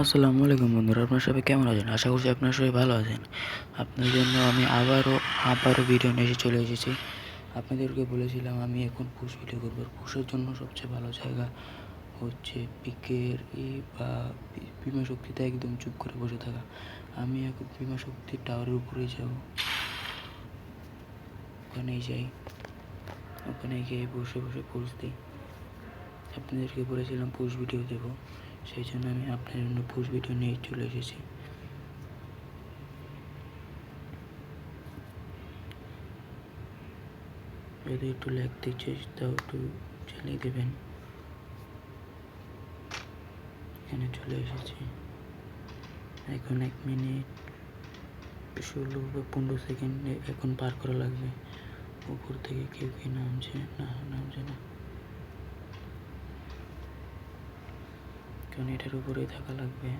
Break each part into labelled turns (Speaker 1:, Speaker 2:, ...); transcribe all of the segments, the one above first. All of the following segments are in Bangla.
Speaker 1: আসসালামু আলাইকুম বন্ধুরা, আপনারা সবাই কেমন আছেন? আশা করছি আপনারা সবাই ভালো আছেন। আপনার জন্য আমি আবারও আবারও ভিডিও নিয়ে চলে এসেছি। আপনাদেরকে বলেছিলাম আমি এখন পুষ ভিডিও করব। পুষের জন্য সবচেয়ে ভালো জায়গা হচ্ছে পিকের ই বা বিমা শক্তিতে একদম চুপ করে বসে থাকা। আমি এখন বিমা শক্তির টাওয়ারের উপরেই যাব। ওখানেই যাই। ওখানে গিয়ে বসে বসে পোজ দিই। আপনাদেরকে বলেছিলাম পুষ ভিডিও দেবো। সেই জন্য আমি আপনার জন্য পুষ ভিডিও নিয়ে চলে এসেছি। যদি একটু লিখতে তাও একটু চালিয়ে দেবেন। এখানে চলে এসেছি। এখন এক মিনিট ষোলো বা পনেরো সেকেন্ড এখন পার করা লাগবে। উপর থেকে কেউ কি নামছে? না নামছে না। কারণ এটার উপরেই থাকা লাগবে।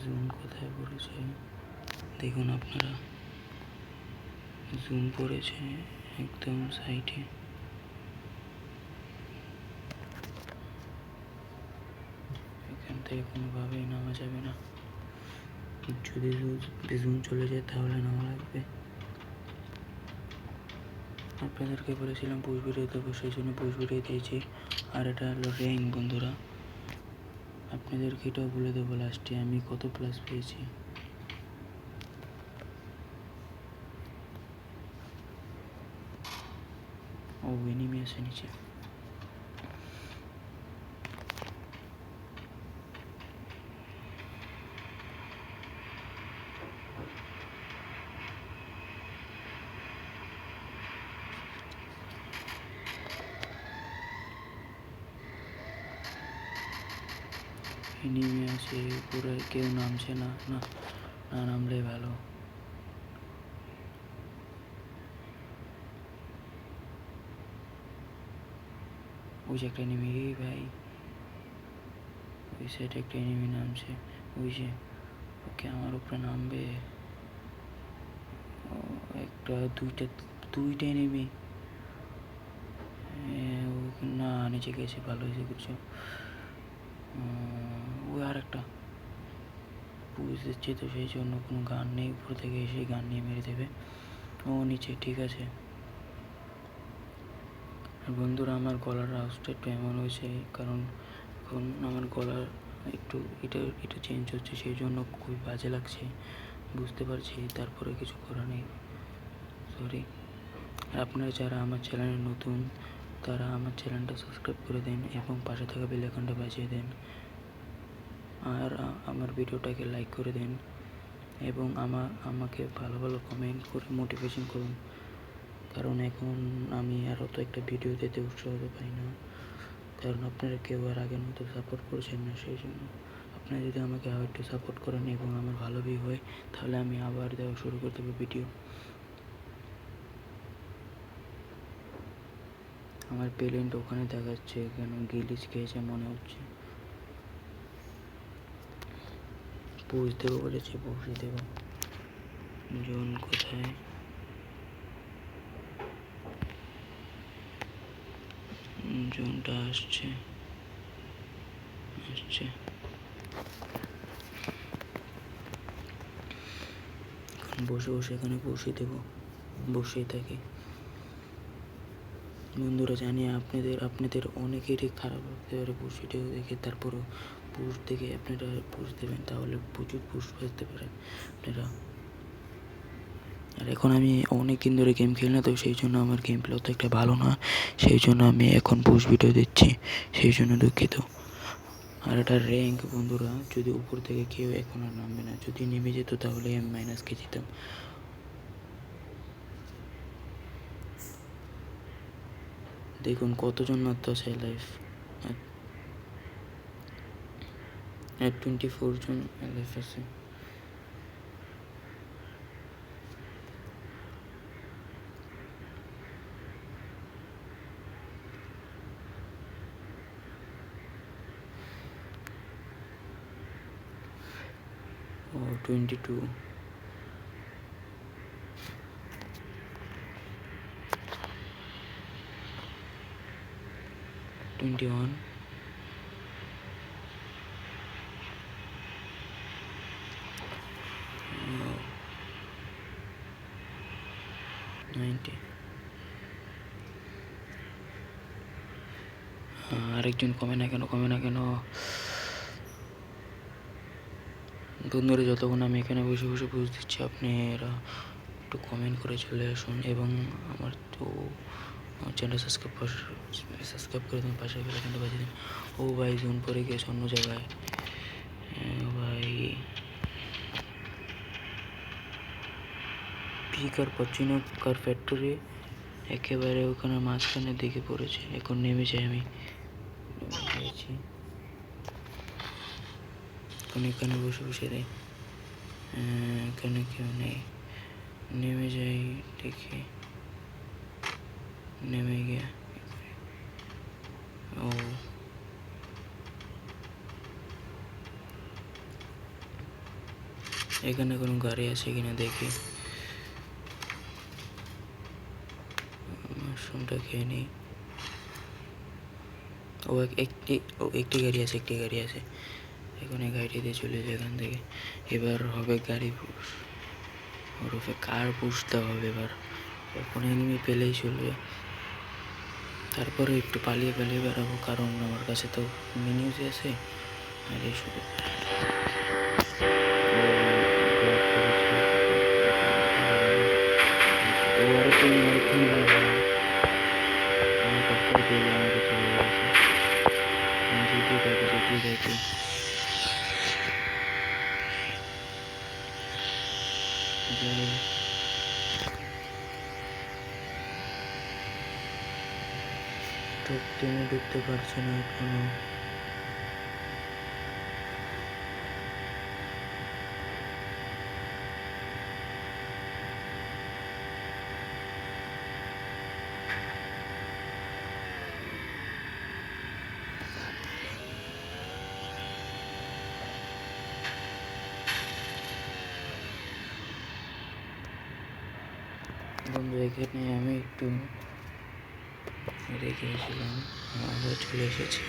Speaker 1: জুম কোথায় পড়েছে? দেখুন আপনারা। জুম পড়েছে একদম সাইডে এখান থেকে কোনোভাবেই নামা যাবে না। যদি জুম চলে যায় তাহলে নামা লাগবে। আপনাদেরকে বলেছিলাম পুষ ভিডিও দেবো সেই জন্য পুষ ভিডিও দিয়েছি। আর এটা হলো র্যাঙ্ক বন্ধুরা। আপনাদেরকে এটাও বলে দেবো লাস্টে আমি কত প্লাস পেয়েছি। ও এনিমি আছে নিচে এনিমি আছে উপরে কেউ নামছে না। না না নামলে ভালো। ওই যে একটা এনিমি এই ভাই। ওই সাইডে একটা এনিমি নামছে। ওই যে ওকে আমার উপরে নামবে। একটা, দুইটা দুইটা এনিমি না, নিচে গেছে, ভালো হয়েছে কিছু ওই আর একটা পুলিশ দিচ্ছে, তো সেই জন্য কোনো গান নেই। উপর থেকে এসে গান নিয়ে মেরে দেবে। ও নিচে, ঠিক আছে। আর বন্ধুরা, আমার গলার আওয়াজটা একটু এমন হয়েছে, কারণ এখন আমার গলার একটু, এটা এটা চেঞ্জ হচ্ছে, সেই জন্য খুবই বাজে লাগছে। বুঝতে পারছি, তারপরে কিছু করার নেই। সরি আপনারা যারা আমার চ্যানেলে নতুন, তারা আমার চ্যানেলটা সাবস্ক্রাইব করে দেন এবং পাশে থাকা বেল বাজিয়ে দেন। আর আমার ভিডিওটাকে লাইক করে দেন এবং আমার আমাকে ভালো ভালো কমেন্ট করে মোটিভেশন করুন। কারণ এখন আমি আর অত একটা ভিডিও দিতে উৎসাহ পাই না। কারণ আপনারা কেউ আর আগের মতো সাপোর্ট করছেন না, সেই জন্য। আপনারা যদি আমাকে আবার একটু সাপোর্ট করেন এবং আমার ভালো ভিউ হয়, তাহলে আমি আবার দেওয়া শুরু করে দেবো ভিডিও আমার পেলেন্ট ওখানে দেখাচ্ছে, কেন গিলিচ খেয়েছে মনে হচ্ছে। পুষ দেবো বলেছে, পুষে দেবো। জোন কোথায়? জোনটা আসছে। আসছে। বসে বসে এখানে বসে দেবো, বসেই থাকি। বন্ধুরা জানি আপনাদের আপনাদের অনেকেরই খারাপ লাগতে পারে ভিডিও দেখে, তারপরও পুষ দেখে আপনারা পুষ দেবেন, তাহলে প্রচুর পুষ বাজতে পারেন আপনারা। আর এখন আমি অনেক দিন ধরে গেম খেলি না, তো সেই জন্য আমার গেম প্লে তো একটা ভালো না। সেই জন্য আমি এখন পুষ ভিডিও দিচ্ছি সেই জন্য দুঃখিত। আর এটা র্যাঙ্ক বন্ধুরা, যদি উপর থেকে কেউ এখন আর নামবে না, যদি নেমে যেত তাহলে আমি মাইনাস কে দিতাম। দেখুন কতজন মাত্র আছে live at 24 June LFSA. or 22 21 আরেকজন কমে না কেন, কমে না কেন? বন্ধুরে যতক্ষণ আমি এখানে বসে বসে বুঝ দিচ্ছি, আপনি এরা একটু কমেন্ট করে চলে আসুন এবং আমার তো চ্যানেল সাবস্ক্রাইব সাবস্ক্রাইব করে দিন, পাশে বেলাকানটা বাজিয়ে দিন। ও ভাই, জুন পরে গেছে অন্য জায়গায়। পিকার পচিনো কার ফ্যাক্টরি একেবারে ওখানে মাঝখানে দিকে পড়েছে। এখন নেমে যাই আমি। এখন বসে বসে রে এখানে কেউ নেই। নেমে যাই দেখি। নেমে গিয়ে ও। এখানে কোনো গাড়ি আছে কিনা দেখি। মাশরুমটা খেয়ে নিই। ও একটি ও একটি গাড়ি আছে, একটি গাড়ি আছে। এখন এই গাড়িটি দিয়ে চলে যায় এখান থেকে। এবার হবে গাড়ি পুশ। ওরফে কার পুষতে হবে এবার? এখন এনিমি পেলেই চলবে। তারপরে একটু পালিয়ে পালিয়ে বেরাবো কারণ আমার কাছে তো মিনিউজ আছে। আর এই শুধু থাকি যেতে থাকি যাই টপ টেনে ঢুকতে পারছে না এখনও। বন্ধু এখানে আমি একটু রেখেছিলাম আবার চলে এসেছি।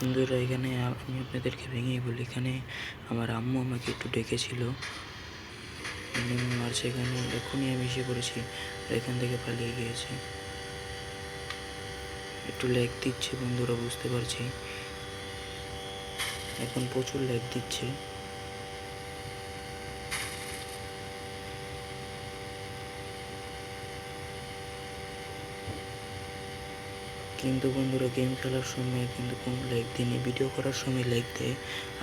Speaker 1: বন্ধুরা, এখানে আমি আপনাদেরকে ভেঙেই বলি, এখানে আমার আম্মু আমাকে একটু ডেকেছিল। এনিমি সেখানে এক্ষুনি আমি এসে পড়েছি এখান থেকে পালিয়ে গিয়েছি। একটু ল্যাগ দিচ্ছে বন্ধুরা, বুঝতে পারছি। এখন প্রচুর ল্যাগ দিচ্ছে। কিন্তু বন্ধুরা গেম খেলার সময় কিন্তু কোনো ল্যাগ দিইনি ভিডিও করার সময় ল্যাগ দেয়।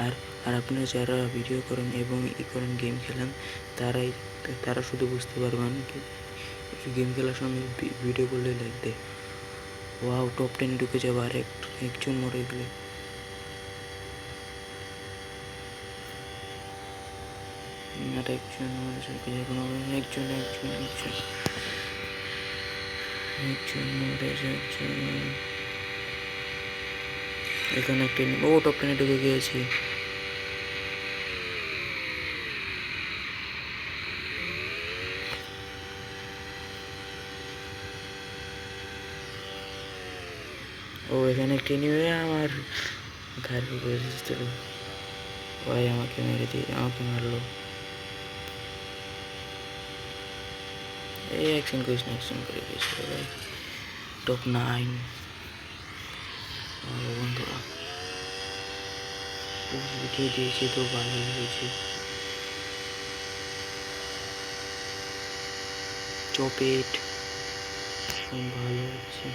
Speaker 1: আর আর আপনারা যারা ভিডিও করেন এবং ই করেন গেম খেলেন, তারাই, তারা শুধু বুঝতে পারবেন গেম খেলার সময় ভিডিও করলে ল্যাগ দেয়। ওয়াও টপ টেনে ঢুকে যাবে আর এক একজন মরে গেলে। আর একজন মরে যাবে একজন একজন একজন। এখানে একটা ও টপ টেনে ঢুকে গিয়েছি। ও এখানে একটি নিয়ে আমার ঘাড় উপরে ভাই আমাকে মেরে দিয়ে আমাকে মারলো। এই অ্যাকশন করিস না অ্যাকশন করে গেছিল ভাই টপ নাইন বন্ধুরা উঠিয়ে দিয়েছি তো ভালো হয়েছে চপেট খুব ভালো হচ্ছে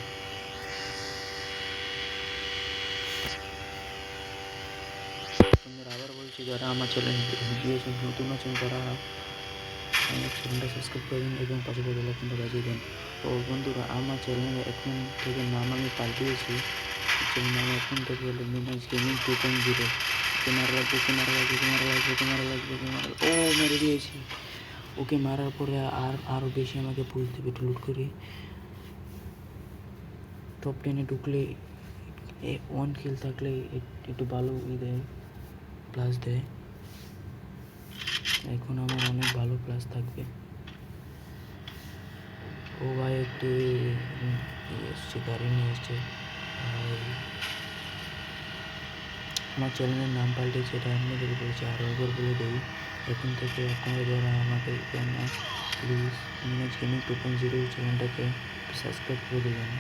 Speaker 1: বন্ধুরা আবার বলছি যারা আমার চ্যানেল দিয়েছেন নতুন আছেন তারা আমার চ্যানেলটা সাবস্ক্রাইব করে দিন এবং পাশে বেল আইকনটা বাজিয়ে দিন। ও বন্ধুরা, আমার চ্যানেলে এখন থেকে নাম আমি পাল্টিয়েছি চ্যানেল নাম এখন থেকে হলো মিনাজ গেমিং টু পয়েন্ট জিরো তোমার লাগবে তোমার লাগবে তোমার লাগবে তোমার লাগবে, তোমার ও মেরে দিয়েছি ওকে মারার পরে আর আরও বেশি আমাকে পুষ দেবে লুট করে। টপ টেনে ঢুকলে ওয়ান কিল থাকলে একটু ভালো ই দেয় প্লাস দেয়। এখন আমার অনেক ভালো থাকবে। ও ভাই একটি এসছে, গাড়ি নিয়ে এসছে। আমার চ্যানেলের নাম পাল্টেছে, এটা আপনাদের বলেছি, আরও একবার বলে দিই। এখন থেকে আপনারা যারা আমাকে please Minaj gaming two point zero চ্যানেলটাকে সাবস্ক্রাইব করে দেবেন।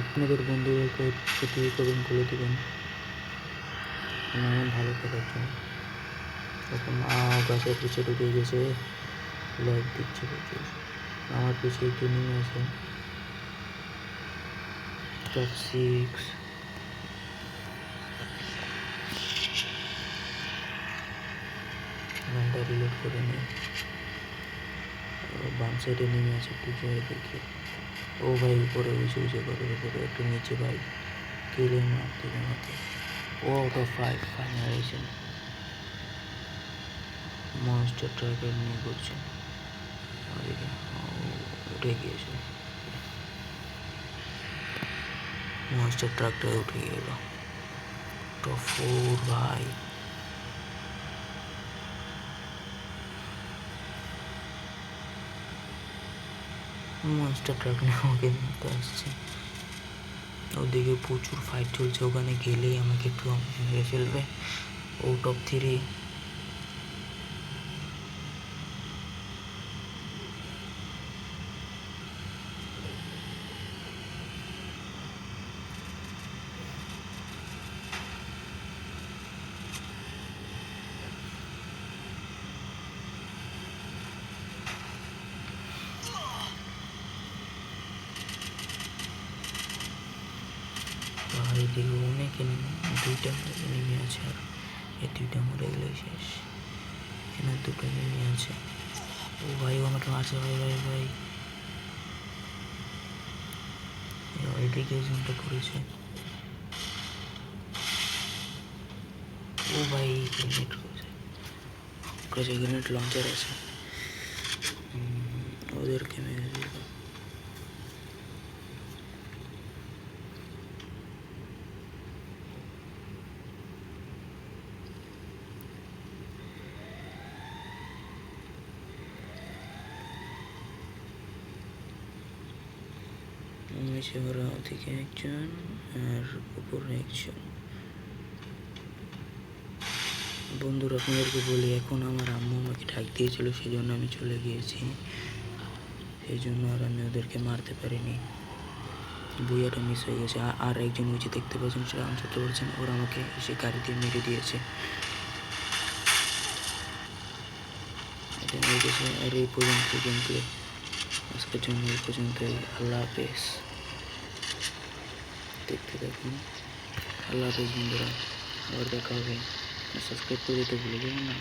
Speaker 1: আপনাদের বন্ধুদেরকে একটু করুন বলে দেবেন। আমার ভালো করার জন্য তখন মা গাছের পিছে ঢুকে গেছে। লাইট দিচ্ছে প্রচুর। আমার পিছিয়ে একটু নেমে আছে। টপ সিক্স গানটা রিলোড করে নিই বাম সাইডে নেমে আছে, একটু জয় দেখি। ও ভাই উপরে, উঁচু উঁচু করে, উপরে, একটু নিচে ভাই। কেলে মারতে আমাকে out of five finalisation monster ট্রাইকার নিয়ে করছে উঠে গিয়েছে। মনস্টার ট্রাকটা উঠে গেল। টপ ফোর ভাই। মনস্টার ট্রাক নিয়ে আমাকে আসছে। ওদিকে প্রচুর ফাইট চলছে ওখানে গেলেই আমাকে একটু মেরে ফেলবে। ও টপ থ্রি আর এদিকে অনেক enemy, দুইটা নেমে আছে আর এই দুইটা মরে গেলে শেষ। এখানে দুটো নেমে আছে। ও ভাই, ও আমাকে মারছে। ভাই ভাই ভাই। এদিকে জুমটা করেছে। ও ভাই গ্রেনেড করেছে। কাছে গ্রেনেড লঞ্চার আছে। ওদেরকে মেরে দিল। নিচে ওরা ওদিকে একজন আর উপরে একজন। বন্ধুরা, আপনাদেরকে বলি, এখন আমার আম্মু আমাকে ডাক দিয়েছিল সেই জন্য আমি চলে গিয়েছি। সেই জন্য আর আমি ওদেরকে মারতে পারিনি। বুইয়াটা মিস হয়ে গেছে। আর একজন নিচে দেখতে পাচ্ছেন সেটা আমি চলতে পারছেন ওরা আমাকে এসে গাড়ি দিয়ে মেরে দিয়েছে। আর এই পর্যন্ত আজকের জন্য এই পর্যন্তই। আল্লাহ হাফেজ। দেখতে থাকুন আল্লাহ হাফেজ বন্ধুরা আবার দেখা হবে। সাবস্ক্রাইব করে দিতে ভুলে যাবেন না।